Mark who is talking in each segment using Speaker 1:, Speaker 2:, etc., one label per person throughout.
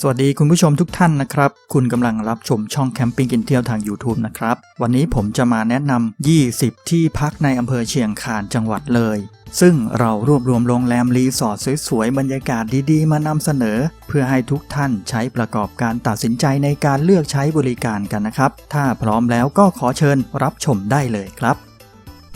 Speaker 1: สวัสดีคุณผู้ชมทุกท่านนะครับ คุณกำลังรับชมช่องแคมปิ้งกินเที่ยวทาง YouTube นะครับ วันนี้ผมจะมาแนะนำ 20 ที่พักในอำเภอเชียงคานจังหวัดเลย ซึ่งเรารวบรวมโรงแรมรีสอร์ทสวยๆ บรรยากาศดีๆ มานำเสนอ เพื่อให้ทุกท่านใช้ประกอบการตัดสินใจในการเลือกใช้บริการกันนะครับ ถ้าพร้อมแล้วก็ขอเชิญรับชมได้เลยครับ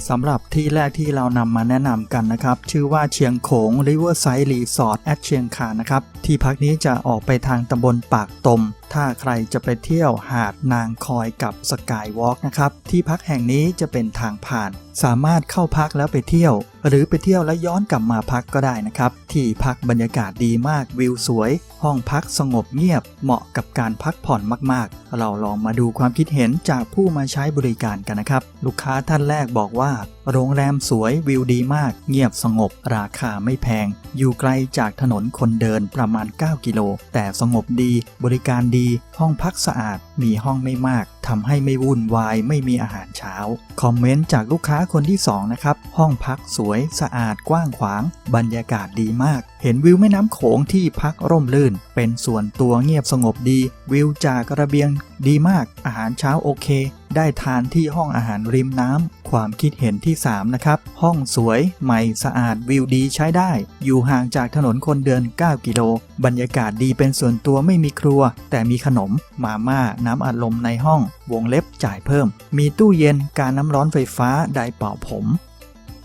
Speaker 1: สำหรับที่แรกที่เรานำมาแนะนำกันนะครับ ชื่อว่าเชียงโขง Riverside Resort at เชียงคานนะครับ ที่พักนี้จะออกไปทางตำบลปากตม ถ้าใครจะไปเที่ยวหาดนางคอยกับสกายวอล์กนะครับ ที่พักแห่งนี้จะเป็นทางผ่านสามารถเข้าพักแล้วไปเที่ยว หรือไปเที่ยวแล้วย้อนกลับมาพักก็ได้นะครับ ที่พักบรรยากาศดีมากวิวสวย ห้องพักสงบเงียบ เหมาะกับการพักผ่อนมากๆ เราลองมาดูความคิดเห็นจากผู้มาใช้บริการกันนะครับ ลูกค้าท่านแรกบอกว่าโรงแรมสวยวิวดีมาก เงียบสงบ ราคาไม่แพง อยู่ไกลจากถนนคนเดินประมาณ 9 กิโล แต่สงบดี บริการดี ห้องพักสะอาด มีห้องไม่มากทำให้ไม่วุ่นวาย ไม่มีอาหารเช้า คอมเมนต์จากลูกค้าคนที่ 2 นะครับ ห้องพักสวยสะอาดกว้างขวาง บรรยากาศดีมาก เห็นวิวแม่น้ำโขงที่พักร่มรื่น เป็นส่วนตัวเงียบสงบดี วิวจากระเบียงดีมาก อาหารเช้าโอเค ได้ทานที่ห้องอาหารริมน้ำ ความคิดเห็นที่ 3 นะครับ ห้องสวย ใหม่สะอาดวิวดีใช้ได้ อยู่ห่างจากถนนคนเดิน 9 กิโล บรรยากาศดีเป็นส่วนตัวไม่มีครัว แต่มีขนม มาม่า น้ำอัดลมในห้อง วงเล็บจ่ายเพิ่ม มีตู้เย็นการน้ำร้อนไฟฟ้าไดร์เป่าผม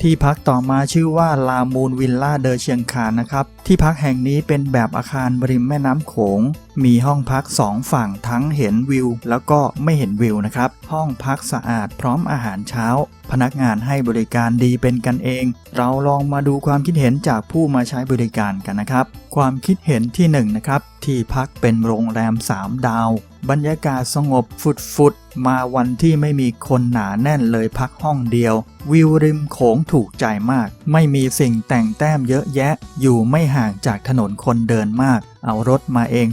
Speaker 1: ที่พักต่อมาชื่อว่าลามูนวิลล่าเดอเชียงคานนะครับ ที่พักแห่งนี้เป็นแบบอาคารริมแม่น้ำโขง มีห้องพักสองฝั่งทั้งเห็นวิว แล้วก็ไม่เห็นวิวนะครับ ห้องพักสะอาดพร้อมอาหารเช้า พนักงานให้บริการดีเป็นกันเอง เราลองมาดูความคิดเห็นจากผู้มาใช้บริการกันนะครับ ความคิดเห็นที่1นงนะครับ ที่พักเป็นโรงแรม 3 ดาว บรรยากาศสงบฟุดฟุดมาวันที่ไม่มีคนหนาแน่นเลยพักห้องเดียว วิวริมโขงถูกใจมาก ไม่มีสิ่งแต่งแต้มเยอะแยะ อยู่ไม่ห่างจากถนนคนเดินมาก เอารถมาเอง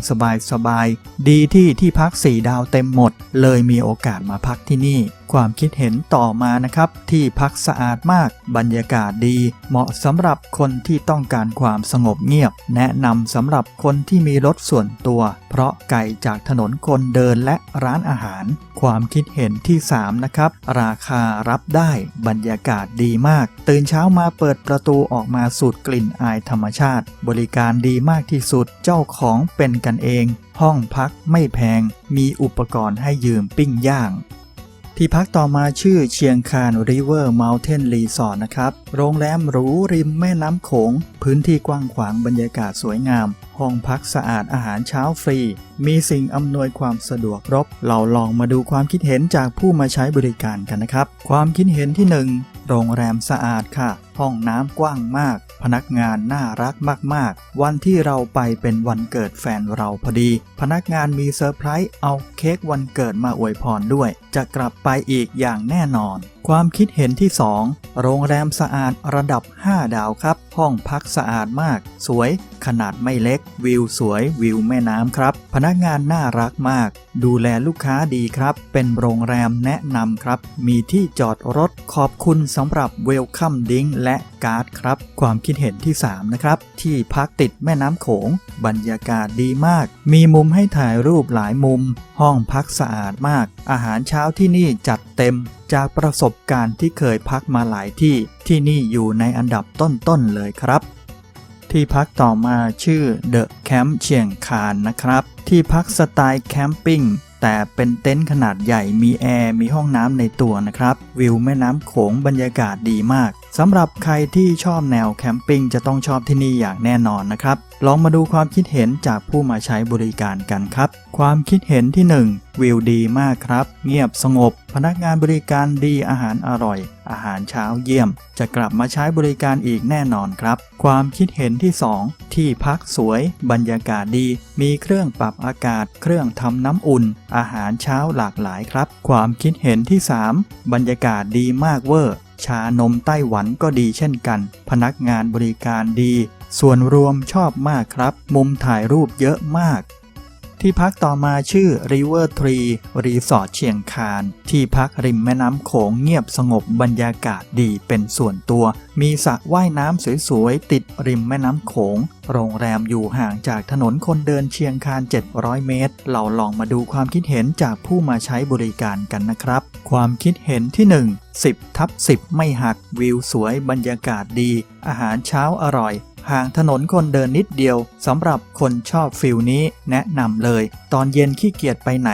Speaker 1: สบายๆ ดีที่ที่พักสี่ดาวเต็มหมด เลยมีโอกาสมาพักที่นี่ ความคิดเห็นต่อมานะครับ ที่พักสะอาดมากบรรยากาศดี เหมาะสำหรับคนที่ต้องการความสงบเงียบ แนะนำสำหรับคนที่มีรถส่วนตัว เพราะไกลจากถนนคนเดินและร้านอาหาร ความคิดเห็นที่ 3 นะครับ ราคารับได้บรรยากาศดีมาก ตื่นเช้ามาเปิดประตูออกมาสูดกลิ่นอายธรรมชาติ บริการดีมากที่สุดเจ้าของเป็นกันเอง ห้องพักไม่แพง มีอุปกรณ์ให้ยืมปิ้งย่าง ที่พักต่อมาชื่อเชียงคาน River Mountain Resort นะครับ โรงแรมหรูริมแม่น้ำโขง พื้นที่กว้างขวางบรรยากาศสวยงามห้องพักสะอาดอาหารเช้าฟรี มีสิ่งอำนวยความสะดวกครบ เราลองมาดูความคิดเห็นจากผู้มาใช้บริการกันนะครับ ความคิดเห็นที่ 1 โรงแรมสะอาดค่ะ ห้องน้ำกว้างมาก พนักงานน่ารักมากๆ วันที่เราไปเป็นวันเกิดแฟนเราพอดี พนักงานมีเซอร์ไพรส์เอาเค้กวันเกิดมาอวยพรด้วย จะกลับไปอีกอย่างแน่นอนความคิดเห็นที่ 2 โรงแรมสะอาดระดับ 5 ดาวครับ ห้องพักสะอาดมาก สวย ขนาดไม่เล็ก วิวสวยวิวแม่น้ำครับ พนักงานน่ารักมาก ดูแลลูกค้าดีครับ เป็นโรงแรมแนะนำครับ มีที่จอดรถขอบคุณสำหรับเวลคัมดิ้งและการ์ดครับ ความคิดเห็นที่ 3 นะครับ ที่พักติดแม่น้ำโขง บรรยากาศดีมาก มีมุมให้ถ่ายรูปหลายมุม ห้องพักสะอาดมาก อาหารเช้าที่นี่จัดเต็ม จากประสบการณ์ที่เคยพักมาหลายที่ที่นี่อยู่ในอันดับต้นๆเลยครับ ที่พักต่อมาชื่อ The Camp เชียงคานนะครับ ที่พักสไตล์แคมปิ้งแต่เป็นเต็นท์ขนาดใหญ่มีแอร์มีห้องน้ำในตัวนะครับ วิวแม่น้ำโขงบรรยากาศดีมาก สำหรับใครที่ชอบแนวแคมปิ้งจะต้องชอบที่นี่อย่างแน่นอนนะครับ ลองมาดูความคิดเห็นจากผู้มาใช้บริการกันครับ ความคิดเห็นที่ 1 วิวดีมากครับ เงียบสงบ พนักงานบริการดีอาหารอร่อย อาหารเช้าเยี่ยม จะกลับมาใช้บริการอีกแน่นอนครับ ความคิดเห็นที่ 2 ที่พักสวย บรรยากาศดี มีเครื่องปรับอากาศ เครื่องทำน้ำอุ่น อาหารเช้าหลากหลายครับ ความคิดเห็นที่ 3 บรรยากาศดีมากเวอร์ ชานมไต้หวันก็ดีเช่นกัน พนักงานบริการดี ส่วนรวมชอบมากครับ มุมถ่ายรูปเยอะมาก ที่พักต่อมาชื่อ River Tree Resort เชียงคาน ที่พักริมแม่น้ำโขงเงียบสงบบรรยากาศดีเป็นส่วนตัว มีสระว่ายน้ำสวยๆ ติดริมแม่น้ำโขง โรงแรมอยู่ห่างจากถนนคนเดินเชียงคาน 700 เมตร เราลองมาดูความคิดเห็นจากผู้มาใช้บริการกันนะครับ ความคิดเห็นที่ 1 10ทับ10 ไม่หัก วิวสวยบรรยากาศดี อาหารเช้าอร่อย ห่างถนนคนเดินนิดเดียวสำหรับคนชอบฟิลนี้แนะนำเลย ตอนเย็นขี้เกียจไปไหน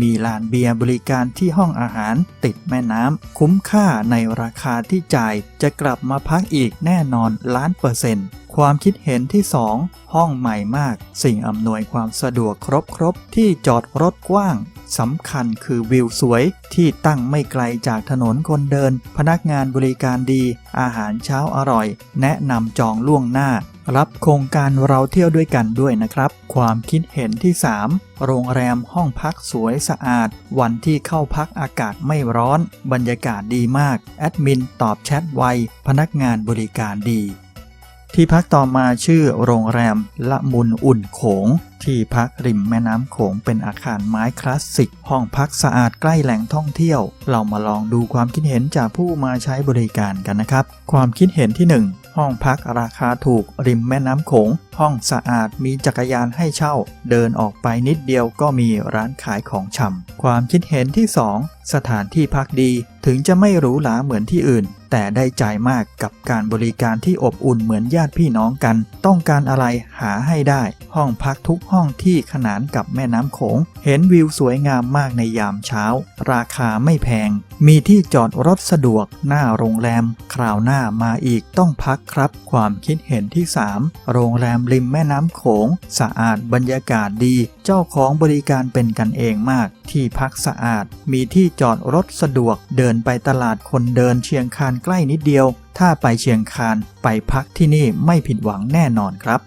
Speaker 1: มีลานเบียร์บริการที่ห้องอาหาร ติดแม่น้ำคุ้มค่าในราคาที่จ่าย จะกลับมาพักอีกแน่นอนล้านเปอร์เซ็นต์ความคิดเห็นที่ 2 ห้องใหม่มาก สิ่งอำนวยความสะดวกครบครบที่จอดรถกว้าง สำคัญคือวิวสวยที่ตั้งไม่ไกลจากถนนคนเดิน พนักงานบริการดี อาหารเช้าอร่อย แนะนำจองล่วงหน้า รับโครงการเราเที่ยวด้วยกันด้วยนะครับ ความคิดเห็นที่ 3 โรงแรมห้องพักสวยสะอาด วันที่เข้าพักอากาศไม่ร้อน บรรยากาศดีมาก แอดมินตอบแชทไว พนักงานบริการดี ที่พักต่อมาชื่อโรงแรมละมุนอุ่นโขง ที่พักริมแม่น้ำโขงเป็นอาคารไม้คลาสสิก ห้องพักสะอาดใกล้แหล่งท่องเที่ยว เรามาลองดูความคิดเห็นจากผู้มาใช้บริการกันนะครับ ความคิดเห็นที่ 1 ห้องพักราคาถูกริมแม่น้ำโขง ห้องสะอาดมีจักรยานให้เช่า เดินออกไปนิดเดียวก็มีร้านขายของชำความคิดเห็นที่ 2 สถานที่พักดีถึงจะไม่หรูหราเหมือนที่อื่น แต่ได้ใจมากกับการบริการที่อบอุ่นเหมือนญาติพี่น้องกัน ต้องการอะไรหาให้ได้ ห้องพักทุกห้องที่ขนานกับแม่น้ำโขง เห็นวิวสวยงามมากในยามเช้า ราคาไม่แพงมีที่จอดรถสะดวกหน้าโรงแรม คราวหน้ามาอีกต้องพักครับ ความคิดเห็นที่ 3 โรงแรมริมแม่น้ำโขง สะอาดบรรยากาศดี เจ้าของบริการเป็นกันเองมาก ที่พักสะอาด มีที่จอดรถสะดวก เดินไปตลาดคนเดินเชียงคานใกล้นิดเดียว ถ้าไปเชียงคานไปพักที่นี่ไม่ผิดหวังแน่นอนครับ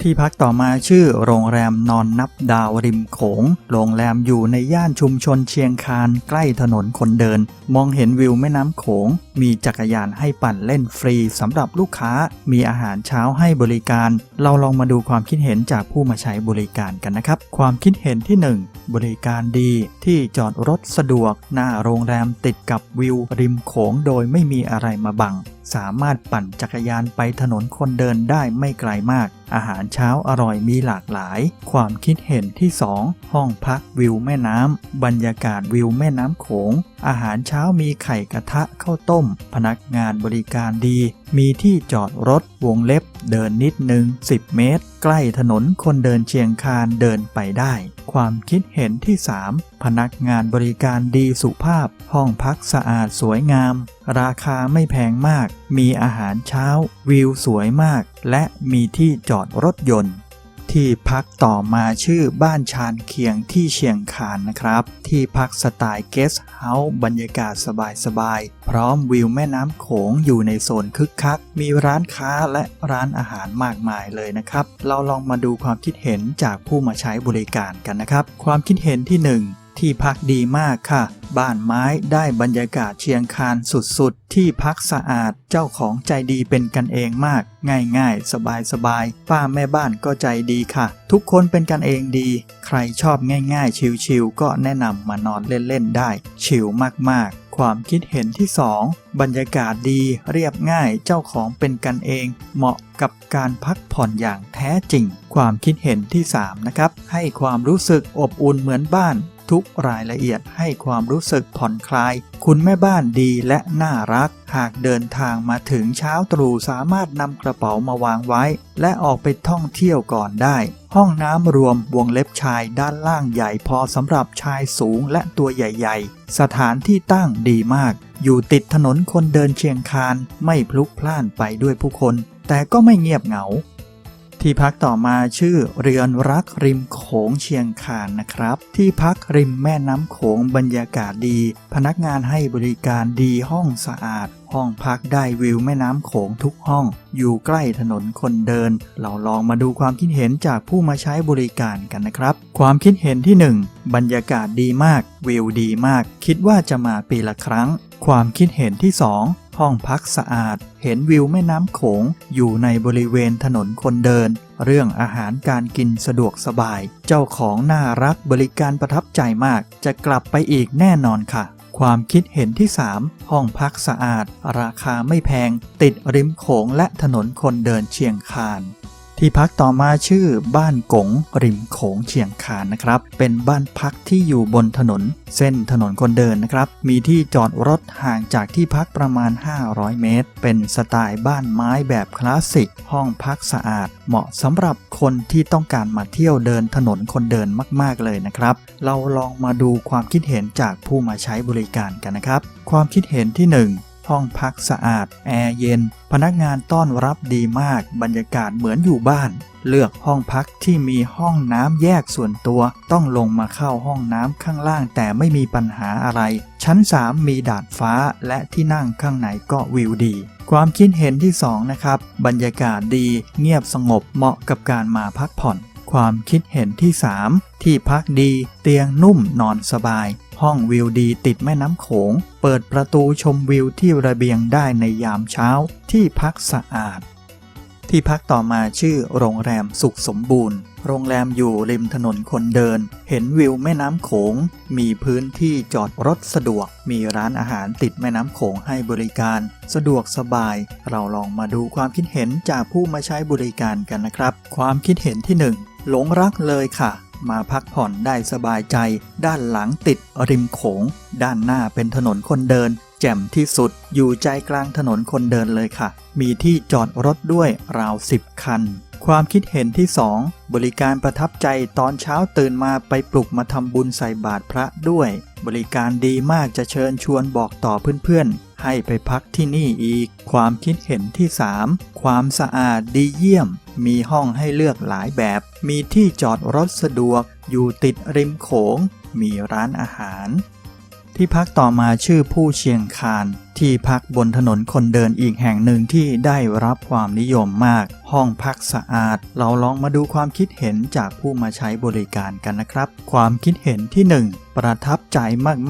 Speaker 1: ที่พักต่อมาชื่อโรงแรมนอนนับดาวริมโขง โรงแรมอยู่ในย่านชุมชนเชียงคานใกล้ถนนคนเดิน มองเห็นวิวแม่น้ำโขง มีจักรยานให้ปั่นเล่นฟรีสำหรับลูกค้า มีอาหารเช้าให้บริการ เราลองมาดูความคิดเห็นจากผู้มาใช้บริการกันนะครับ ความคิดเห็นที่ 1 บริการดี ที่จอดรถสะดวก หน้าโรงแรมติดกับวิว ริมโขงโดยไม่มีอะไรมาบัง สามารถปั่นจักรยานไปถนนคนเดินได้ไม่ไกลมาก อาหารเช้าอร่อยมีหลากหลาย ความคิดเห็นที่ 2 ห้องพักวิวแม่น้ำบรรยากาศวิวแม่น้ำโขง อาหารเช้ามีไข่กระทะข้าวต้มพนักงานบริการดี มีที่จอดรถวงเล็บ เดินนิดนึง 10 เมตร ใกล้ถนนคนเดินเชียงคานเดินไปได้ ความคิดเห็นที่ 3 พนักงานบริการดีสุภาพ ห้องพักสะอาดสวยงาม ราคาไม่แพงมาก มีอาหารเช้า วิวสวยมาก และมีที่จอดรถยนต์ ที่พักต่อมาชื่อบ้านชานเคียงที่เชียงคานนะครับ ที่พักสไตล์เกสต์เฮาส์บรรยากาศสบายๆ พร้อมวิวแม่น้ำโขงอยู่ในโซนคึกคัก มีร้านค้าและร้านอาหารมากมายเลยนะครับ เราลองมาดูความคิดเห็นจากผู้มาใช้บริการกันนะครับ ความคิดเห็นที่ 1 ที่พักดีมากค่ะ บ้านไม้ได้บรรยากาศเชียงคานสุดๆ ที่พักสะอาด เจ้าของใจดีเป็นกันเองมาก ง่ายๆ สบายๆ ป้าแม่บ้านก็ใจดีค่ะ ทุกคนเป็นกันเองดี ใครชอบง่ายๆ ชิลๆ ก็แนะนำมานอนเล่นๆ ได้ ชิลมากๆความคิดเห็นที่ 2 บรรยากาศดีเรียบง่ายเจ้าของเป็นกันเอง เหมาะกับการพักผ่อนอย่างแท้จริง ความคิดเห็นที่ 3 นะครับ ให้ความรู้สึกอบอุ่นเหมือนบ้าน ทุกรายละเอียดให้ความรู้สึกผ่อนคลาย คุณแม่บ้านดีและน่ารัก หากเดินทางมาถึงเช้าตรู่สามารถนำกระเป๋ามาวางไว้ และออกไปท่องเที่ยวก่อนได้ ห้องน้ำรวมวงเล็บชายด้านล่างใหญ่พอสำหรับชายสูงและตัวใหญ่ๆ สถานที่ตั้งดีมาก อยู่ติดถนนคนเดินเชียงคานไม่พลุกพล่านไปด้วยผู้คน แต่ก็ไม่เงียบเหงา ที่พักต่อมาชื่อเรือนรักริมโขงเชียงคานนะครับ ที่พักริมแม่น้ำโขงบรรยากาศดี พนักงานให้บริการดีห้องสะอาด ห้องพักได้วิวแม่น้ำโขงทุกห้อง อยู่ใกล้ถนนคนเดิน เราลองมาดูความคิดเห็นจากผู้มาใช้บริการกันนะครับ ความคิดเห็นที่ 1 บรรยากาศดีมาก วิวดีมาก คิดว่าจะมาปีละครั้ง ความคิดเห็นที่ 2 ห้องพักสะอาด เห็นวิวแม่น้ำโขง อยู่ในบริเวณถนนคนเดิน เรื่องอาหารการกินสะดวกสบาย เจ้าของน่ารักบริการประทับใจมาก จะกลับไปอีกแน่นอนค่ะ ความคิดเห็นที่ 3 ห้องพักสะอาด ราคาไม่แพง ติดริมโขงและถนนคนเดินเชียงคาน ที่พักต่อมาชื่อบ้านกงริมโขงเชียงคานนะครับ เป็นบ้านพักที่อยู่บนถนน เส้นถนนคนเดินนะครับ มีที่จอดรถห่างจากที่พักประมาณ 500 เมตร เป็นสไตล์บ้านไม้แบบคลาสสิก ห้องพักสะอาด เหมาะสำหรับคนที่ต้องการมาเที่ยวเดินถนนคนเดินมาก ๆ เลยนะครับ เราลองมาดูความคิดเห็นจากผู้มาใช้บริการกันนะครับ ความคิดเห็นที่ 1 ห้องพักสะอาด แอร์เย็น พนักงานต้อนรับดีมาก บรรยากาศเหมือนอยู่บ้าน เลือกห้องพักที่มีห้องน้ำแยกส่วนตัว ต้องลงมาเข้าห้องน้ำข้างล่างแต่ไม่มีปัญหาอะไร ชั้น 3 มีดาดฟ้าและที่นั่งข้างในก็วิวดี ความคิดเห็นที่ 2 นะครับ บรรยากาศดี เงียบสงบเหมาะกับการมาพักผ่อน ความคิดเห็นที่ 3 ที่พักดี เตียงนุ่มนอนสบาย ห้องวิวดีติดแม่น้ำโขง เปิดประตูชมวิวที่ระเบียงได้ในยามเช้า ที่พักสะอาด ที่พักต่อมาชื่อโรงแรมสุขสมบูรณ์ โรงแรมอยู่ริมถนนคนเดิน เห็นวิวแม่น้ำโขง มีพื้นที่จอดรถสะดวก มีร้านอาหารติดแม่น้ำโขงให้บริการ สะดวกสบาย เราลองมาดูความคิดเห็นจากผู้มาใช้บริการกันนะครับ ความคิดเห็นที่ 1 หลงรักเลยค่ะ มาพักผ่อนได้สบายใจ ด้านหลังติดริมโขง ด้านหน้าเป็นถนนคนเดิน แจ่มที่สุดอยู่ใจกลางถนนคนเดินเลยค่ะ มีที่จอดรถด้วยราว10คัน ความคิดเห็นที่ 2 บริการประทับใจตอนเช้าตื่นมาไปปลุกมาทำบุญใส่บาตรพระด้วย บริการดีมากจะเชิญชวนบอกต่อเพื่อนๆ ให้ไปพักที่นี่อีก ความคิดเห็นที่ 3 ความสะอาดดีเยี่ยม มีห้องให้เลือกหลายแบบ มีที่จอดรถสะดวก อยู่ติดริมโขง มีร้านอาหาร ที่พักต่อมาชื่อผู้เชียงคาน ที่พักบนถนนคนเดินอีกแห่งหนึ่งที่ได้รับความนิยมมาก ห้องพักสะอาด เราลองมาดูความคิดเห็นจากผู้มาใช้บริการกันนะครับ ความคิดเห็นที่ 1 ประทับใจ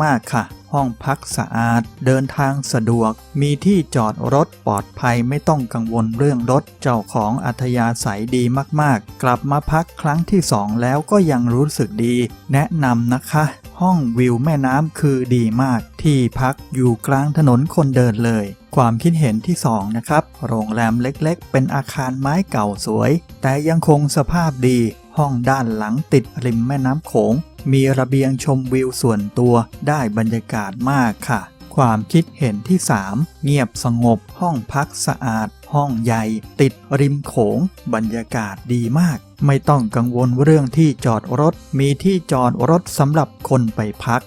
Speaker 1: มากๆค่ะ ห้องพักสะอาด เดินทางสะดวก มีที่จอดรถปลอดภัยไม่ต้องกังวลเรื่องรถ เจ้าของอัธยาศัยดีมากๆ กลับมาพักครั้งที่ 2 แล้วก็ยังรู้สึกดี แนะนำนะคะ ห้องวิวแม่น้ำคือดีมาก ที่พักอยู่กลางถนนคนเดินเลย ความคิดเห็นที่ 2 นะครับ โรงแรมเล็กๆ เป็นอาคารไม้เก่าสวย แต่ยังคงสภาพดี ห้องด้านหลังติดริมแม่น้ำโขง มีระเบียงชมวิวส่วนตัวได้บรรยากาศมากค่ะ ความคิดเห็นที่ 3 เงียบสงบ ห้องพักสะอาด ห้องใหญ่ ติดริมโขง บรรยากาศดีมาก ไม่ต้องกังวลเรื่องที่จอดรถ มีที่จอดรถสำหรับคนไปพัก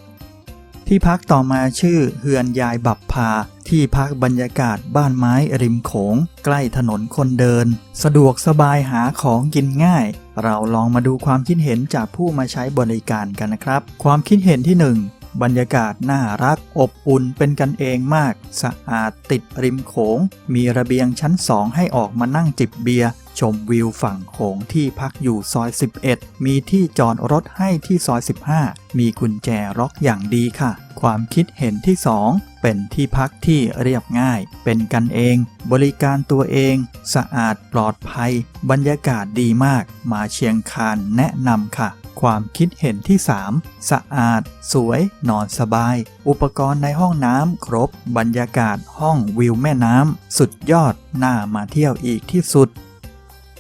Speaker 1: ที่พักต่อมาชื่อเฮือนยายบับพา ที่พักบรรยากาศบ้านไม้ริมโขง ใกล้ถนนคนเดิน สะดวกสบายหาของกินง่าย เราลองมาดูความคิดเห็นจากผู้มาใช้บริการกันนะครับ ความคิดเห็นที่ 1บรรยากาศน่ารักอบอุ่นเป็นกันเองมาก สะอาดติดริมโขง มีระเบียงชั้น2ให้ออกมานั่งจิบเบียร์ ชมวิวฝั่งโขงที่พักอยู่ซอย 11 มีที่จอดรถให้ที่ซอย 15 มีกุญแจล็อกอย่างดีค่ะ ความคิดเห็นที่ 2 เป็นที่พักที่เรียบง่าย เป็นกันเอง บริการตัวเอง สะอาดปลอดภัย บรรยากาศดีมาก มาเชียงคานแนะนำค่ะความคิดเห็นที่ 3 สะอาด สวย นอนสบาย อุปกรณ์ในห้องน้ำครบ บรรยากาศห้องวิวแม่น้ำ สุดยอด น่ามาเที่ยวอีกที่สุด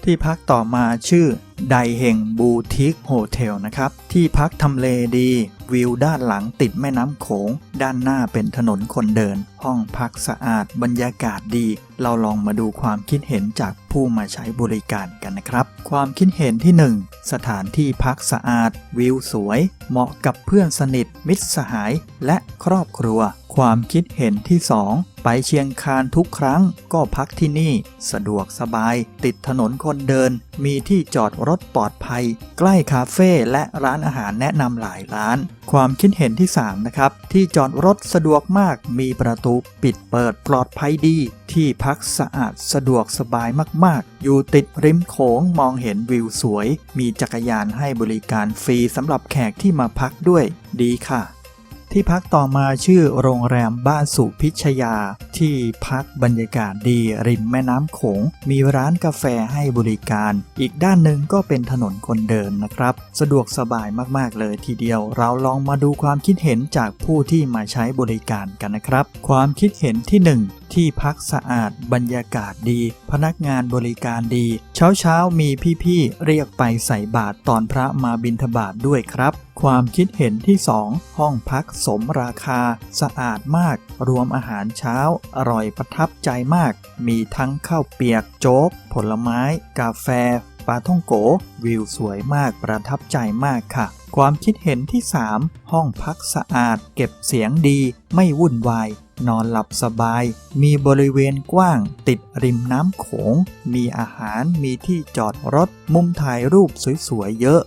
Speaker 1: ที่พักต่อมาชื่อไดเฮงบูติกโฮเทลนะครับ ที่พักทำเลดี วิวด้านหลังติดแม่น้ำโขง ด้านหน้าเป็นถนนคนเดิน ห้องพักสะอาดบรรยากาศดี เราลองมาดูความคิดเห็นจากผู้มาใช้บริการกันนะครับ ความคิดเห็นที่ 1 สถานที่พักสะอาด วิวสวย เหมาะกับเพื่อนสนิทมิตรสหายและครอบครัว ความคิดเห็นที่ 2 ไปเชียงคานทุกครั้งก็พักที่นี่ สะดวกสบาย ติดถนนคนเดิน มีที่จอดรถปลอดภัย ใกล้คาเฟ่และร้านอาหารแนะนำหลายร้าน ความคิดเห็นที่ 3 นะครับ ที่จอดรถสะดวกมาก มีประตูปิดเปิดปลอดภัยดี ที่พักสะอาดสะดวกสบายมากๆ อยู่ติดริมโขงมองเห็นวิวสวย มีจักรยานให้บริการฟรีสำหรับแขกที่มาพักด้วย ดีค่ะ ที่พักต่อมาชื่อโรงแรมบ้านสุพิชยา ที่พักบรรยากาศดีริมแม่น้ำโขง มีร้านกาแฟให้บริการ อีกด้านหนึ่งก็เป็นถนนคนเดินนะครับ สะดวกสบายมากๆเลยทีเดียว เราลองมาดูความคิดเห็นจากผู้ที่มาใช้บริการกันนะครับ ความคิดเห็นที่หนึ่งที่พักสะอาดบรรยากาศดี พนักงานบริการดี เช้าเช้ามีพี่ๆเรียกไปใส่บาตรตอนพระมาบิณฑบาตด้วยครับ ความคิดเห็นที่ 2 ห้องพักสมราคา สะอาดมาก รวมอาหารเช้า อร่อยประทับใจมาก มีทั้งข้าวเปียก โจ๊ก ผลไม้ กาแฟ ปลาท่องโก วิวสวยมากประทับใจมากค่ะ ความคิดเห็นที่ 3 ห้องพักสะอาด เก็บเสียงดี ไม่วุ่นวาย นอนหลับสบาย มีบริเวณกว้าง ติดริมน้ำโขง มีอาหารมีที่จอดรถ มุมถ่ายรูปสวยๆเยอะ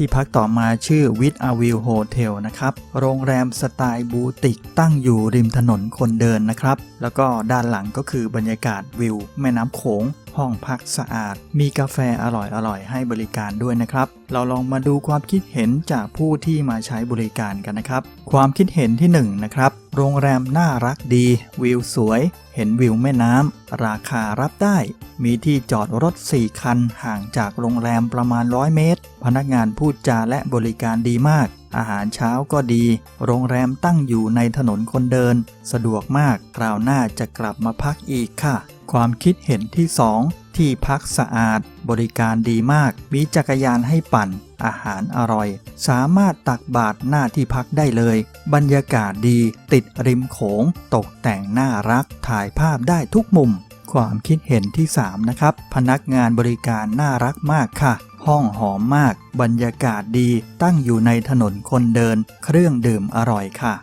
Speaker 1: ที่พักต่อมาชื่อวิทอาวิวโฮเทลนะครับ โรงแรมสไตล์บูติกตั้งอยู่ริมถนนคนเดินนะครับ แล้วก็ด้านหลังก็คือบรรยากาศวิวแม่น้ำโขง ห้องพักสะอาด มีกาแฟอร่อยๆ ให้บริการด้วยนะครับ เราลองมาดูความคิดเห็นจากผู้ที่มาใช้บริการกันนะครับ ความคิดเห็นที่1นงนะครับ โรงแรมน่ารักดี วิวสวย เห็นวิวแม่น้ำ ราคารับได้ มีที่จอดรถ 4 คัน ห่างจากโรงแรมประมาณ 100 เมตร พนักงานพูดจาและบริการดีมากอาหารเช้าก็ดี โรงแรมตั้งอยู่ในถนนคนเดิน สะดวกมาก คราวหน้าจะกลับมาพักอีกค่ะ ความคิดเห็นที่ 2 ที่พักสะอาด บริการดีมาก มีจักรยานให้ปั่น อาหารอร่อย สามารถตักบาตรหน้าที่พักได้เลย บรรยากาศดี ติดริมโขง ตกแต่งน่ารัก ถ่ายภาพได้ทุกมุม ความคิดเห็นที่ 3 นะครับ พนักงานบริการน่ารักมากค่ะห้องหอมมาก บรรยากาศดี ตั้งอยู่ในถนนคนเดิน เครื่องดื่มอร่อยค่ะ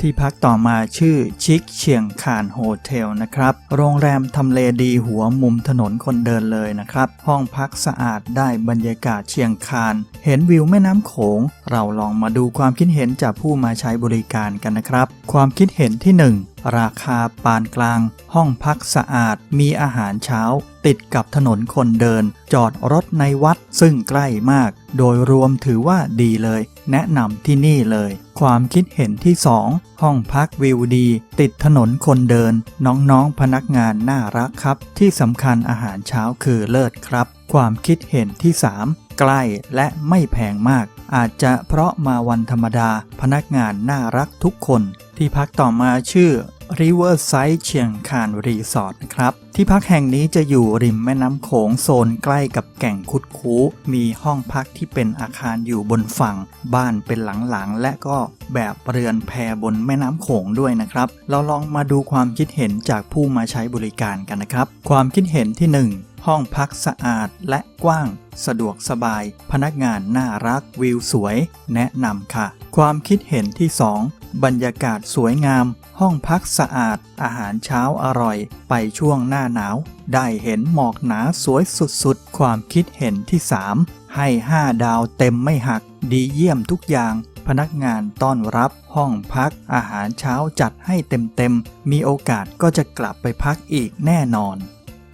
Speaker 1: ที่พักต่อมาชื่อชิคเชียงคานโฮเทลนะครับ โรงแรมทำเลดีหัวมุมถนนคนเดินเลยนะครับ ห้องพักสะอาดได้บรรยากาศเชียงคาน เห็นวิวแม่น้ำโขง เราลองมาดูความคิดเห็นจากผู้มาใช้บริการกันนะครับ ความคิดเห็นที่ 1ราคาปานกลาง ห้องพักสะอาด มีอาหารเช้า ติดกับถนนคนเดิน จอดรถในวัดซึ่งใกล้มาก โดยรวมถือว่าดีเลย แนะนำที่นี่เลย ความคิดเห็นที่ 2 ห้องพักวิวดี ติดถนนคนเดิน น้องๆพนักงานน่ารักครับ ที่สำคัญอาหารเช้าคือเลิศครับ ความคิดเห็นที่ 3 ใกล้และไม่แพงมาก อาจจะเพราะมาวันธรรมดา พนักงานน่ารักทุกคน ที่พักต่อมาชื่อ Riverside เชียงคานรีสอร์ทนะครับที่พักแห่งนี้จะอยู่ริมแม่น้ำโขงโซนใกล้กับแก่งคุดคูมีห้องพักที่เป็นอาคารอยู่บนฝั่ง บ้านเป็นหลังๆ และก็แบบเรือนแพบนแม่น้ำโขงด้วยนะครับ เราลองมาดูความคิดเห็นจากผู้มาใช้บริการกันนะครับ ความคิดเห็นที่ 1ห้องพักสะอาดและกว้าง สะดวกสบาย พนักงานน่ารักวิวสวย แนะนำค่ะ ความคิดเห็นที่ 2 บรรยากาศสวยงาม ห้องพักสะอาด อาหารเช้าอร่อย ไปช่วงหน้าหนาว ได้เห็นหมอกหนาสวยสุดๆ ความคิดเห็นที่ 3 ให้ 5 ดาวเต็มไม่หัก ดีเยี่ยมทุกอย่าง พนักงานต้อนรับห้องพัก อาหารเช้าจัดให้เต็มๆ มีโอกาสก็จะกลับไปพักอีกแน่นอน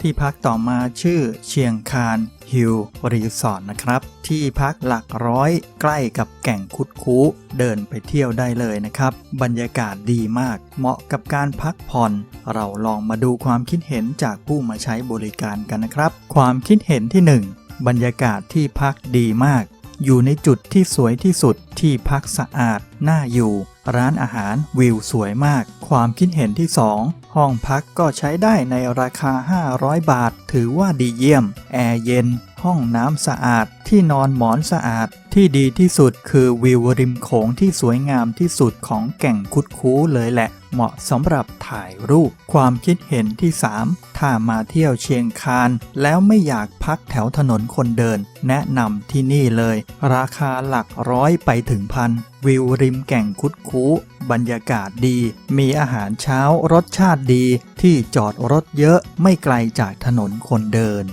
Speaker 1: ที่พักต่อมาชื่อเชียงคานฮิลรีสอร์ทนะครับ ที่พักหลักร้อยใกล้กับแก่งคุดคูเดินไปเที่ยวได้เลยนะครับ บรรยากาศดีมาก เหมาะกับการพักผ่อน เราลองมาดูความคิดเห็นจากผู้มาใช้บริการกันนะครับ ความคิดเห็นที่ 1 บรรยากาศที่พักดีมาก อยู่ในจุดที่สวยที่สุดที่พักสะอาดน่าอยู่ ร้านอาหารวิวสวยมาก ความคิดเห็นที่ 2 ห้องพักก็ใช้ได้ในราคา 500 บาท ถือว่าดีเยี่ยม แอร์เย็น ห้องน้ำสะอาด ที่นอนหมอนสะอาด ที่ดีที่สุดคือวิวริมโขงที่สวยงามที่สุดของแก่งคุดคูเลยแหละ เหมาะสำหรับถ่ายรูป ความคิดเห็นที่ 3 ถ้ามาเที่ยวเชียงคานแล้วไม่อยากพักแถวถนนคนเดิน แนะนำที่นี่เลย ราคาหลักร้อยไปถึงพัน วิวริมแก่งคุดคูบรรยากาศดี มีอาหารเช้ารสชาติดี ที่จอดรถเยอะไม่ไกลจากถนนคนเดิน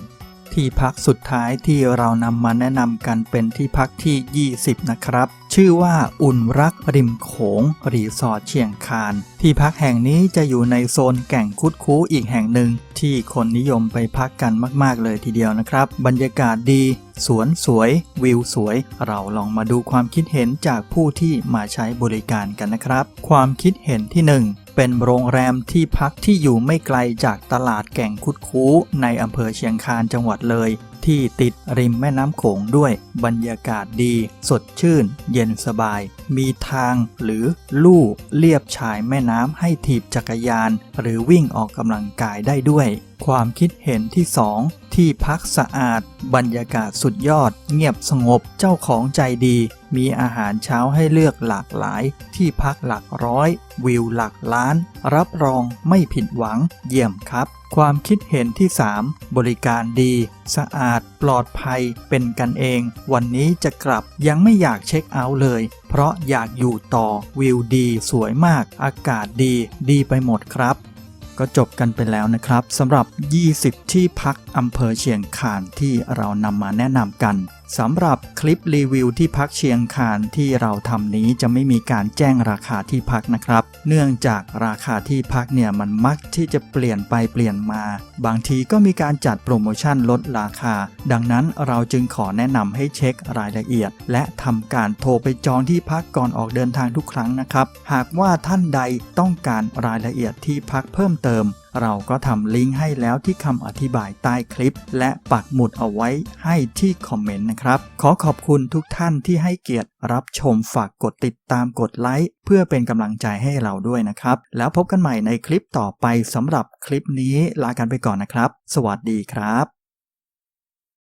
Speaker 1: ที่พักสุดท้ายที่เรานำมาแนะนำกันเป็นที่พักที่ 20 นะครับ ชื่อว่าอุ่นรักริมโขงรีสอร์ทเชียงคาน ที่พักแห่งนี้จะอยู่ในโซนแก่งคุดคูอีกแห่งหนึ่ง ที่คนนิยมไปพักกันมากๆเลยทีเดียวนะครับ บรรยากาศดี สวนสวย วิวสวย เราลองมาดูความคิดเห็นจากผู้ที่มาใช้บริการกันนะครับ ความคิดเห็นที่ 1 เป็นโรงแรมที่พักที่อยู่ไม่ไกลจากตลาดแก่งคุดคูในอำเภอเชียงคานจังหวัดเลย ที่ติดริมแม่น้ำโขงด้วยบรรยากาศดี สดชื่น เย็นสบาย มีทางหรือลู่เลียบชายแม่น้ำให้ถีบจักรยาน หรือวิ่งออกกำลังกายได้ด้วย ความคิดเห็นที่ 2 ที่พักสะอาด บรรยากาศสุดยอด เงียบสงบเจ้าของใจดี มีอาหารเช้าให้เลือกหลากหลาย ที่พักหลักร้อย วิวหลักล้าน รับรองไม่ผิดหวัง เยี่ยมครับ ความคิดเห็นที่ 3 บริการดี สะอาด ปลอดภัย เป็นกันเอง วันนี้จะกลับยังไม่อยากเช็คเอาท์เลย เพราะอยากอยู่ต่อวิวดี สวยมาก อากาศดี ดีไปหมดครับ ก็จบกันไปแล้วนะครับสำหรับ 20 ที่พักอำเภอเชียงคานที่เรานำมาแนะนำกัน สำหรับคลิปรีวิวที่พักเชียงคานที่เราทำนี้จะไม่มีการแจ้งราคาที่พักนะครับ เนื่องจากราคาที่พักเนี่ยมันมักที่จะเปลี่ยนไปเปลี่ยนมา บางทีก็มีการจัดโปรโมชั่นลดราคา ดังนั้นเราจึงขอแนะนำให้เช็ครายละเอียด และทำการโทรไปจองที่พักก่อนออกเดินทางทุกครั้งนะครับ หากว่าท่านใดต้องการรายละเอียดที่พักเพิ่มเติม เราก็ทำลิงก์ให้แล้วที่คำอธิบายใต้คลิป และปักหมุดเอาไว้ให้ที่คอมเมนต์นะครับ ขอขอบคุณทุกท่านที่ให้เกียรติรับชมฝากกดติดตามกดไลค์เพื่อเป็นกำลังใจให้เราด้วยนะครับ แล้วพบกันใหม่ในคลิปต่อไปสำหรับคลิปนี้ลากันไปก่อนนะครับ สวัสดีครับ